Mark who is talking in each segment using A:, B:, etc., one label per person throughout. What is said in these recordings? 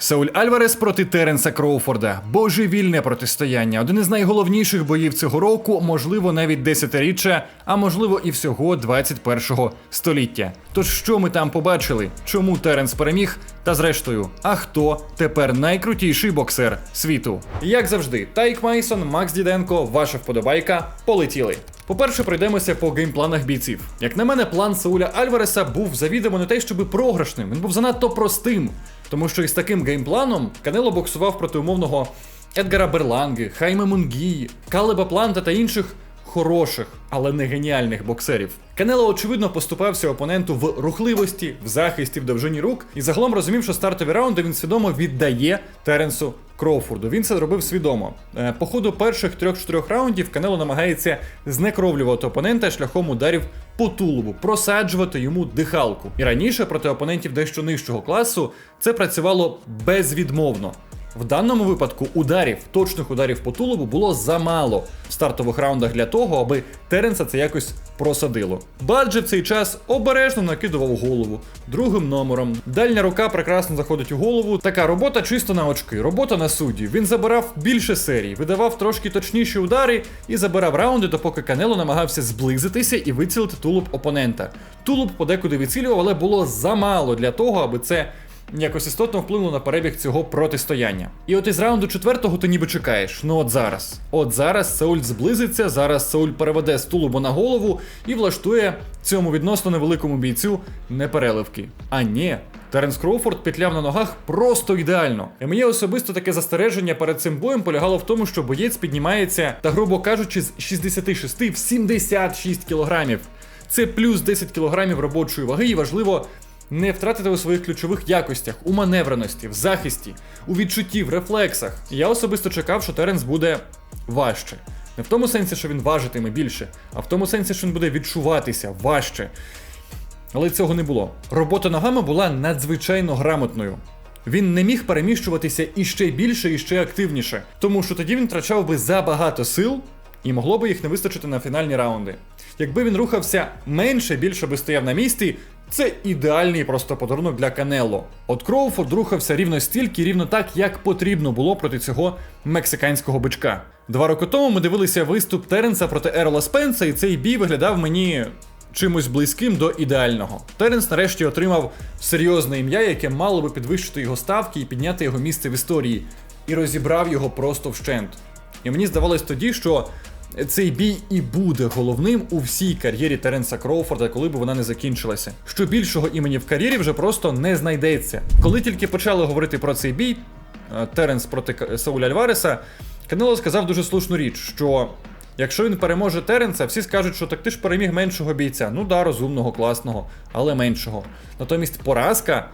A: Сауль Альварес проти Теренса Кроуфорда. Божевільне протистояння. Один із найголовніших боїв цього року, можливо, навіть десятиріччя, а можливо і всього 21-го століття. Тож що ми там побачили? Чому Теренс переміг? Та зрештою, а хто тепер найкрутіший боксер світу? Як завжди, Тайк Майсон, Макс Діденко, ваша вподобайка. Полетіли. По-перше, пройдемося по геймпланах бійців. Як на мене, план Сауля Альвареса був завідомо не те, щоби програшним. Він був занадто простим. Тому що із таким геймпланом Канело боксував проти умовного Едгара Берланги, Хайме Мунгії, Калеба Планта та інших хороших, але не геніальних боксерів. Канело, очевидно, поступався опоненту в рухливості, в захисті, в довжині рук, і загалом розумів, що стартові раунди він свідомо віддає Теренсу Кроуфорду. Він це робив свідомо. Е, По ходу перших трьох-чотирьох раундів Канело намагається знекровлювати опонента шляхом ударів по тулубу, просаджувати йому дихалку. І раніше проти опонентів дещо нижчого класу це працювало безвідмовно. В даному випадку ударів, точних ударів по тулубу було замало в стартових раундах для того, аби Теренса це якось просадило. Баджи в цей час обережно накидував голову другим номером. Дальня рука прекрасно заходить у голову. Така робота чисто на очки, робота на судді. Він забирав більше серій, видавав трошки точніші удари і забирав раунди, допоки Канело намагався зблизитися і вицілити тулуб опонента. Тулуб подекуди відцілював, але було замало для того, аби це якось істотно вплинуло на перебіг цього протистояння. І от із раунду четвертого ти ніби чекаєш. Ну от зараз. От зараз Сауль зблизиться, зараз Сауль переведе з тулубу на голову і влаштує цьому відносно невеликому бійцю непереливки. А ні. Теренс Кроуфорд петляв на ногах просто ідеально. І моє особисто таке застереження перед цим боєм полягало в тому, що боєць піднімається та, грубо кажучи, з 66 в 76 кілограмів. Це плюс 10 кілограмів робочої ваги, і важливо не втратити у своїх ключових якостях, у маневреності, в захисті, у відчутті, в рефлексах. Я особисто чекав, що Теренс буде важче. Не в тому сенсі, що він важитиме більше, а в тому сенсі, що він буде відчуватися важче. Але цього не було. Робота ногами була надзвичайно грамотною. Він не міг переміщуватися іще більше і ще активніше, тому що тоді він втрачав би забагато сил і могло би їх не вистачити на фінальні раунди. Якби він рухався менше, більше би стояв на місці, це ідеальний просто подарунок для Канело. От Кроуфорд рухався рівно стільки, рівно так, як потрібно було проти цього мексиканського бичка. Два роки тому ми дивилися виступ Теренса проти Ерла Спенса, і цей бій виглядав мені чимось близьким до ідеального. Теренс нарешті отримав серйозне ім'я, яке мало би підвищити його ставки і підняти його місце в історії, і розібрав його просто вщент. І мені здавалось тоді, що цей бій і буде головним у всій кар'єрі Теренса Кроуфорда, коли б вона не закінчилася. Що більшого імені в кар'єрі вже просто не знайдеться. Коли тільки почали говорити про цей бій, е, Теренс проти Сауля Альвареса, Канело сказав дуже слушну річ, що якщо він переможе Теренса, всі скажуть, що так ти ж переміг меншого бійця. Ну да, розумного, класного, але меншого. Натомість поразка,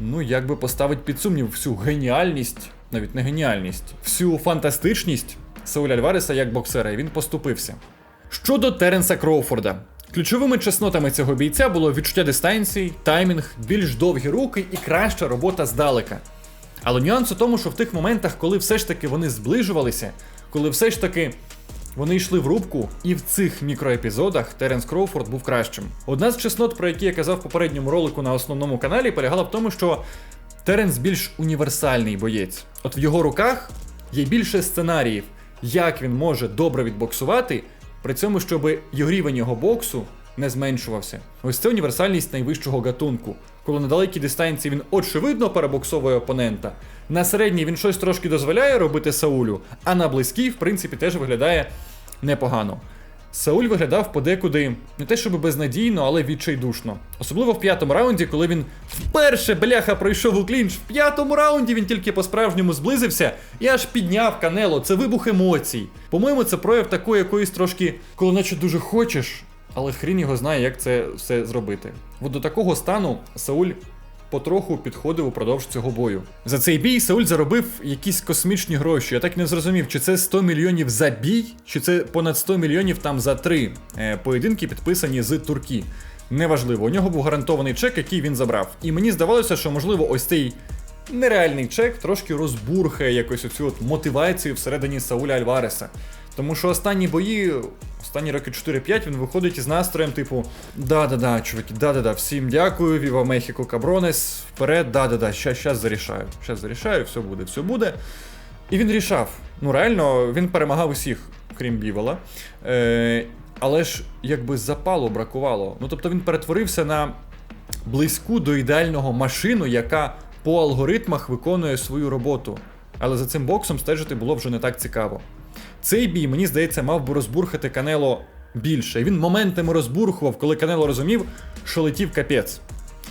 A: ну якби поставить під сумнів всю геніальність, навіть не геніальність, всю фантастичність Сауля Альвареса як боксера, і він поступився. Щодо Теренса Кроуфорда. Ключовими чеснотами цього бійця було відчуття дистанції, таймінг, більш довгі руки і краща робота здалека. Але нюанс у тому, що в тих моментах, коли все ж таки вони зближувалися, коли все ж таки вони йшли в рубку, і в цих мікроепізодах Теренс Кроуфорд був кращим. Одна з чеснот, про які я казав в попередньому ролику на основному каналі, полягала в тому, що Теренс більш універсальний боєць. От в його руках є більше сценаріїв, як він може добре відбоксувати, при цьому, щоб його рівень його боксу не зменшувався. Ось це універсальність найвищого гатунку. Коли на далекій дистанції він очевидно перебоксовує опонента, на середній він щось трошки дозволяє робити Саулю, а на близькій, в принципі, теж виглядає непогано. Сауль виглядав подекуди не те, щоб безнадійно, але відчайдушно. Особливо в п'ятому раунді, коли він вперше бляха пройшов у клінч. В п'ятому раунді він тільки по-справжньому зблизився і аж підняв канело. Це вибух емоцій. По-моєму, це прояв такої якоїсь трошки, коли наче дуже хочеш, але хрін його знає, як це все зробити. От до такого стану Сауль потроху підходив упродовж цього бою. За цей бій Сауль заробив якісь космічні гроші. Я так не зрозумів, чи це 100 мільйонів за бій, чи це понад 100 мільйонів там за три е, поєдинки, підписані з Туркі. Неважливо, у нього був гарантований чек, який він забрав. І мені здавалося, що можливо ось цей нереальний чек трошки розбурхає якось оцю от мотивацію всередині Сауля Альвареса. Тому що останні бої, останні роки 4-5, він виходить із настроєм, типу, да-да-да, чуваки, да-да-да, всім дякую, Віва Мехіко Кабронес, вперед, да-да-да, щас, зарішаю, щас зарішаю, все буде, все буде. І він рішав. Ну реально, він перемагав усіх, крім Бівола. Е, але ж якби запалу бракувало. Ну тобто він перетворився на близьку до ідеального машину, яка по алгоритмах виконує свою роботу. Але за цим боксом стежити було вже не так цікаво. Цей бій, мені здається, мав би розбурхати Канело більше. Він моментами розбурхував, коли Канело розумів, що летів капець.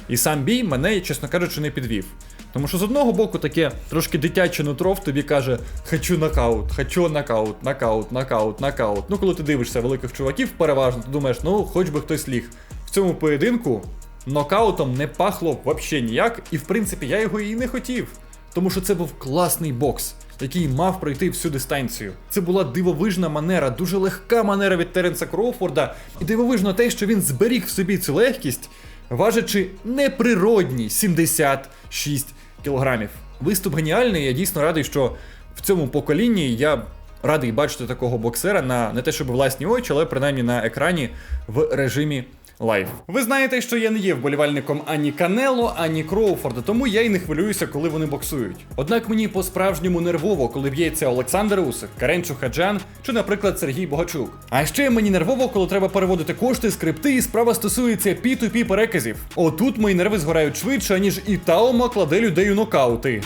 A: І сам бій мене, чесно кажучи, не підвів. Тому що з одного боку таке трошки дитяче нутро в тобі каже: хочу нокаут, хочу нокаут, нокаут, нокаут, нокаут. Ну, коли ти дивишся великих чуваків, переважно, ти думаєш, ну, хоч би хтось ліг. В цьому поєдинку нокаутом не пахло взагалі ніяк, і в принципі я його і не хотів. Тому що це був класний бокс, який мав пройти всю дистанцію. Це була дивовижна манера, дуже легка манера від Теренса Кроуфорда, і дивовижно те, що він зберіг в собі цю легкість, важачи неприродні 76 кілограмів. Виступ геніальний, я дійсно радий, що в цьому поколінні я радий бачити такого боксера на не те, щоб власні очі, але принаймні на екрані в режимі лайв. Ви знаєте, що я не є вболівальником ані Канело, ані Кроуфорда, тому я й не хвилююся, коли вони боксують. Однак мені по-справжньому нервово, коли б'ється Олександр Усик, Карен Чухаджан чи, наприклад, Сергій Богачук. А ще мені нервово, коли треба переводити кошти, скрипти, і справа стосується P2P переказів. Отут мої нерви згорають швидше, ніж і Таома кладе людей у нокаути.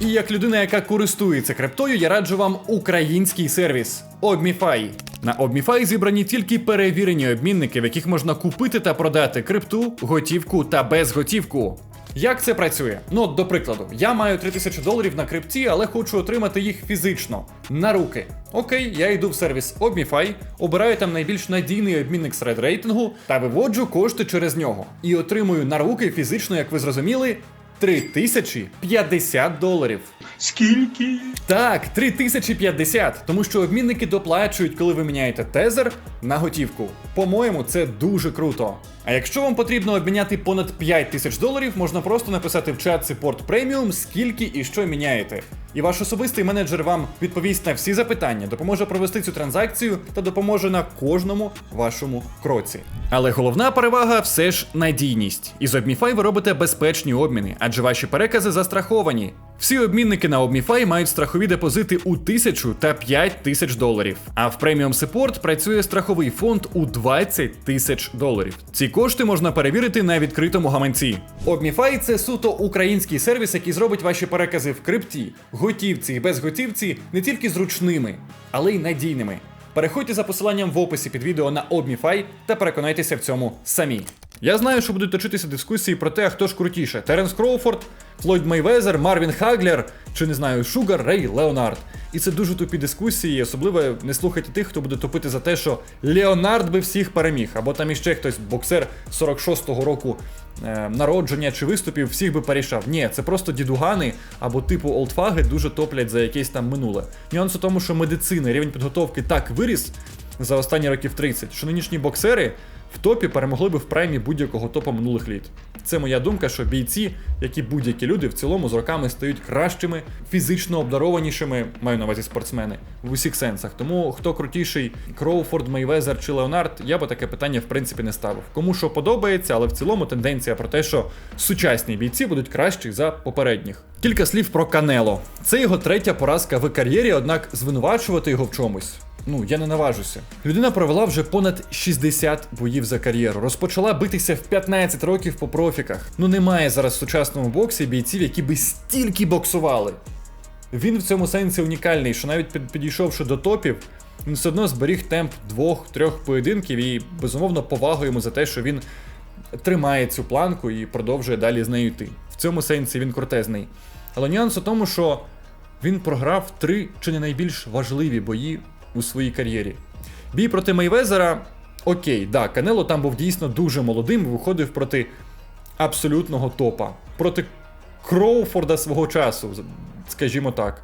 A: І як людина, яка користується криптою, я раджу вам український сервіс Obmify. На Obmify зібрані тільки перевірені обмінники, в яких можна купити та продати крипту, готівку та безготівку. Як це працює? Ну, от, до прикладу, я маю 3000 доларів на крипті, але хочу отримати їх фізично на руки. Окей, я йду в сервіс Obmify, обираю там найбільш надійний обмінник серед рейтингу та виводжу кошти через нього. І отримую на руки фізично, як ви зрозуміли, 3050 доларів.
B: Скільки?
A: Так, 3050, тому що обмінники доплачують, коли ви міняєте тезер на готівку. По-моєму, це дуже круто. А якщо вам потрібно обміняти понад 5000 доларів, можна просто написати в чат Support Premium, скільки і що міняєте. І ваш особистий менеджер вам відповість на всі запитання, допоможе провести цю транзакцію та допоможе на кожному вашому кроці. Але головна перевага все ж надійність. Із обміфай ви робите безпечні обміни, адже ваші перекази застраховані. Всі обмінники на Obmify мають страхові депозити у 1000 та 5 тисяч доларів. А в Premium Support працює страховий фонд у 20 тисяч доларів. Ці кошти можна перевірити на відкритому гаманці. Obmify – це суто український сервіс, який зробить ваші перекази в крипті, готівці і безготівці не тільки зручними, але й надійними. Переходьте за посиланням в описі під відео на Obmify та переконайтеся в цьому самі. Я знаю, що будуть точитися дискусії про те, хто ж крутіше: Теренс Кроуфорд, Флойд Мейвезер, Марвін Хаглер чи не знаю, Шугар, Рей, Леонард. І це дуже тупі дискусії, особливо не слухайте тих, хто буде топити за те, що Леонард би всіх переміг, або там іще хтось, боксер 46-го року е, народження чи виступів, всіх би порішав. Ні, це просто дідугани або типу олдфаги дуже топлять за якесь там минуле. Нюанс у тому, що медицина, рівень підготовки так виріс за останні років 30, що нинішні боксери в топі перемогли би в праймі будь-якого топа минулих літ. Це моя думка, що бійці, як і будь-які люди, в цілому з роками стають кращими, фізично обдарованішими, маю на увазі спортсмени, в усіх сенсах. Тому хто крутіший, Кроуфорд, Мейвезер чи Леонард, я би таке питання в принципі не ставив. Кому що подобається, але в цілому тенденція про те, що сучасні бійці будуть кращі за попередніх. Кілька слів про Канело. Це його третя поразка в кар'єрі, однак звинувачувати його в чомусь. Ну, я не наважуся. Людина провела вже понад 60 боїв за кар'єру. Розпочала битися в 15 років по профіках. Ну немає зараз в сучасному боксі бійців, які би стільки боксували. Він в цьому сенсі унікальний, що навіть підійшовши до топів, він все одно зберіг темп двох-трьох поєдинків і безумовно повагу йому за те, що він тримає цю планку і продовжує далі з нею йти. В цьому сенсі він крутезний. Але нюанс у тому, що він програв три чи не найбільш важливі бої у своїй кар'єрі. Бій проти Мейвезера. Окей, да, Канело там був дійсно дуже молодим і виходив проти абсолютного топа. Проти Кроуфорда свого часу, скажімо так.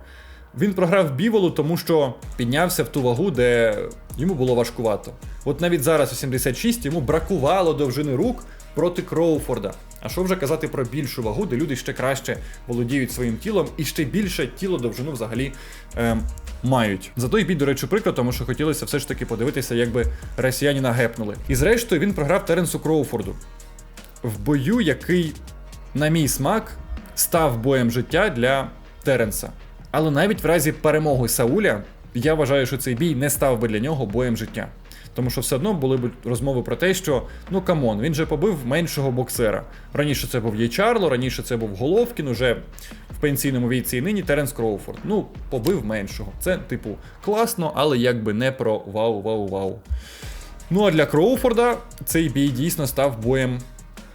A: Він програв Біволу, тому що піднявся в ту вагу, де йому було важкувато. От навіть зараз у 76 йому бракувало довжини рук проти Кроуфорда. А що вже казати про більшу вагу, де люди ще краще володіють своїм тілом і ще більше тіло довжину взагалі е, мають. Зато і бій, до речі, приклад, тому що хотілося все ж таки подивитися, як би росіянина гепнули. І зрештою він програв Теренсу Кроуфорду в бою, який, на мій смак, став боєм життя для Теренса. Але навіть в разі перемоги Сауля, я вважаю, що цей бій не став би для нього боєм життя. Тому що все одно були б розмови про те, що ну камон, він же побив меншого боксера. Раніше це був Єчарло, раніше це був Головкін, уже в пенсійному віці і нині Теренс Кроуфорд. Ну, побив меншого. Це, типу, класно, але якби не про вау-вау-вау. Ну а для Кроуфорда цей бій дійсно став боєм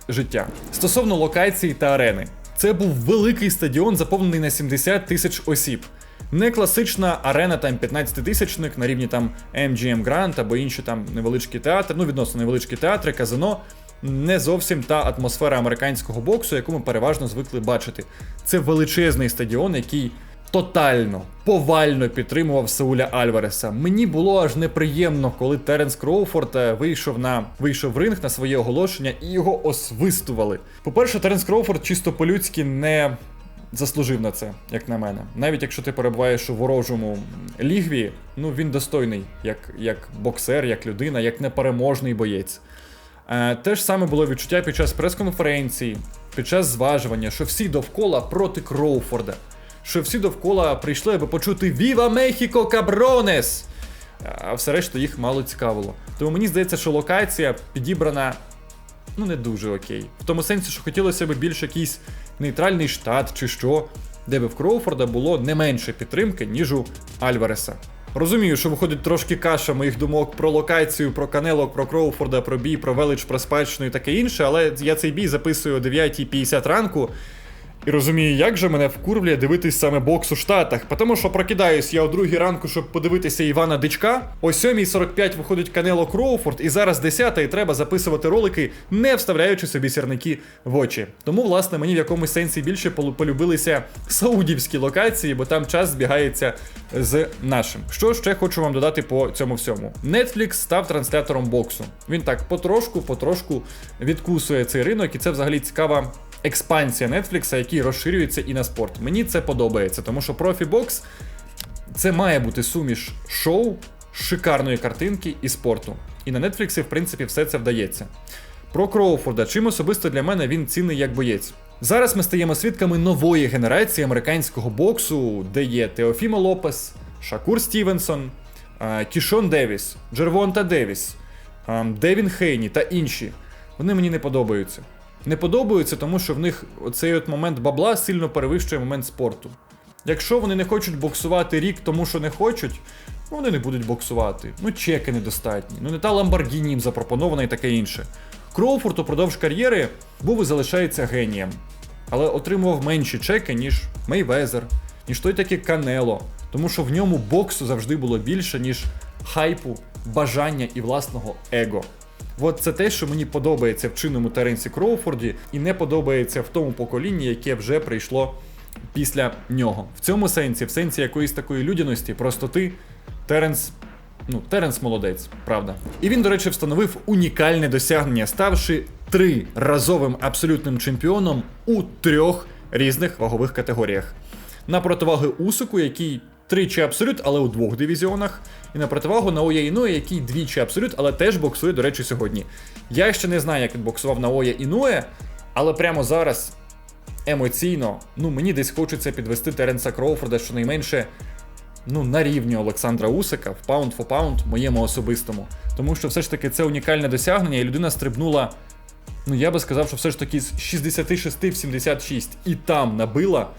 A: життя. Стосовно локації та арени, це був великий стадіон, заповнений на 70 тисяч осіб. Не класична арена там 15-тисячник на рівні там MGM Grand або інші там невеличкі театри, ну відносно невеличкі театри, казино. Не зовсім та атмосфера американського боксу, яку ми переважно звикли бачити. Це величезний стадіон, який тотально, повально підтримував Сауля Альвареса. Мені було аж неприємно, коли Теренс Кроуфорд е, вийшов на вийшов в ринг на своє оголошення і його освистували. По-перше, Теренс Кроуфорд чисто по-людськи не заслужив на це, як на мене. Навіть якщо ти перебуваєш у ворожому лігві, ну він достойний, як, як боксер, як людина, як непереможний боєць. Е, те ж саме було відчуття під час прес-конференції, під час зважування, що всі довкола проти Кроуфорда. Що всі довкола прийшли, аби почути Віва Мехіко Кабронес! А все решта їх мало цікавило. Тому мені здається, що локація підібрана ну не дуже окей. В тому сенсі, що хотілося б більш якийсь нейтральний штат чи що, де би в Кроуфорда було не менше підтримки, ніж у Альвареса. Розумію, що виходить трошки каша моїх думок про локацію, про канелок, про Кроуфорда, про бій, про велич, про спадщину і таке інше, але я цей бій записую о 9.50 ранку. І розумію, як же мене вкурвлює дивитись саме бокс у Штатах, тому що прокидаюсь я о другій ранку, щоб подивитися Івана Дичка. О 7.45 виходить Канело Кроуфорд, і зараз 10 і треба записувати ролики, не вставляючи собі сірники в очі. Тому, власне, мені в якомусь сенсі більше полюбилися саудівські локації, бо там час збігається з нашим. Що ще хочу вам додати по цьому всьому? Netflix став транслятором боксу. Він так потрошку, потрошку відкусує цей ринок, і це взагалі цікава експансія Netflix, який розширюється і на спорт. Мені це подобається, тому що профі-бокс це має бути суміш шоу, шикарної картинки і спорту. І на Netflix, в принципі, все це вдається. Про Кроуфорда, чим особисто для мене він цінний як боєць. Зараз ми стаємо свідками нової генерації американського боксу, де є Теофімо Лопес, Шакур Стівенсон, е, Кішон Девіс, Джервонта Девіс, е, Девін Хейні та інші. Вони мені не подобаються. Не подобаються, тому що в них цей от момент бабла сильно перевищує момент спорту. Якщо вони не хочуть боксувати рік, тому що не хочуть, ну вони не будуть боксувати. Ну, чеки недостатні. Ну не та Ламборгіні їм запропонована і таке інше. Кроуфорд упродовж кар'єри був і залишається генієм, але отримував менші чеки, ніж Мейвезер, ніж той таки Канело, тому що в ньому боксу завжди було більше, ніж хайпу, бажання і власного его. От це те, що мені подобається в чинному Теренсі Кроуфорді, і не подобається в тому поколінні, яке вже прийшло після нього. В цьому сенсі, в сенсі якоїсь такої людяності, простоти, Теренс. Ну, Теренс молодець, правда. І він, до речі, встановив унікальне досягнення, ставши триразовим абсолютним чемпіоном у трьох різних вагових категоріях. На противаги Усику, який тричі абсолют, але у двох дивізіонах, і на противагу Наоя Інуе, який двічі абсолют, але теж боксує, до речі, сьогодні. Я ще не знаю, як він боксував Наоя Інуе, але прямо зараз емоційно, ну мені десь хочеться підвести Теренса Кроуфорда щонайменше ну, на рівні Олександра Усика в паунд фо паунд моєму особистому. Тому що все ж таки це унікальне досягнення, і людина стрибнула. Ну, я би сказав, що все ж таки з 66 в 76 і там набила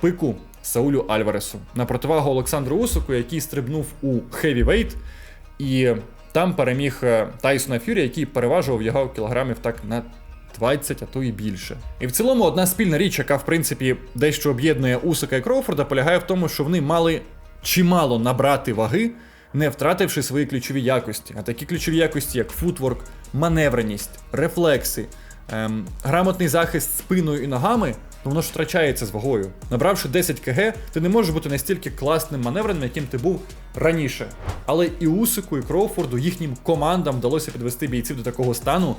A: пику Саулю Альваресу на противагу Олександру Усику, який стрибнув у хевівейт, і там переміг е, Тайсона Фюрі, який переважував його кілограмів так на 20, а то і більше. І в цілому одна спільна річ, яка в принципі дещо об'єднує Усика і Кроуфорда, полягає в тому, що вони мали чимало набрати ваги, не втративши свої ключові якості. А такі ключові якості, як футворк, маневреність, рефлекси, ем, грамотний захист спиною і ногами, ну воно ж втрачається з вагою. Набравши 10 кг, ти не можеш бути настільки класним маневреним, яким ти був раніше. Але і Усику, і Кроуфорду, їхнім командам вдалося підвести бійців до такого стану,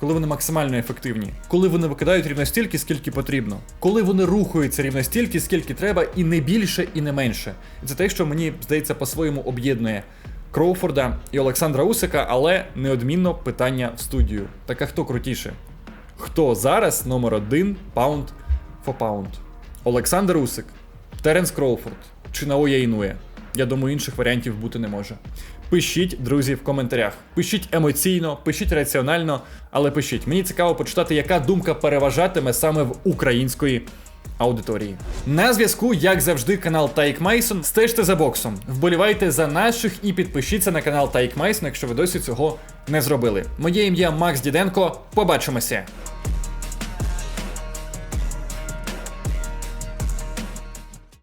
A: коли вони максимально ефективні, коли вони викидають рівно стільки, скільки потрібно, коли вони рухаються рівно стільки, скільки треба, і не більше, і не менше. І це те, що мені здається по-своєму об'єднує Кроуфорда і Олександра Усика, але неодмінно питання в студію. Так а хто крутіше? Хто зараз номер один паунд for паунд? Олександр Усик, Теренс Кроуфорд чи Наоя Інує? Я думаю, інших варіантів бути не може. Пишіть, друзі, в коментарях. Пишіть емоційно, пишіть раціонально, але пишіть. Мені цікаво почитати, яка думка переважатиме саме в української аудиторії. На зв'язку, як завжди, канал Тайк Мейсон. Стежте за боксом, вболівайте за наших і підпишіться на канал Тайк Мейсон, якщо ви досі цього не зробили. Моє ім'я Макс Діденко. Побачимося.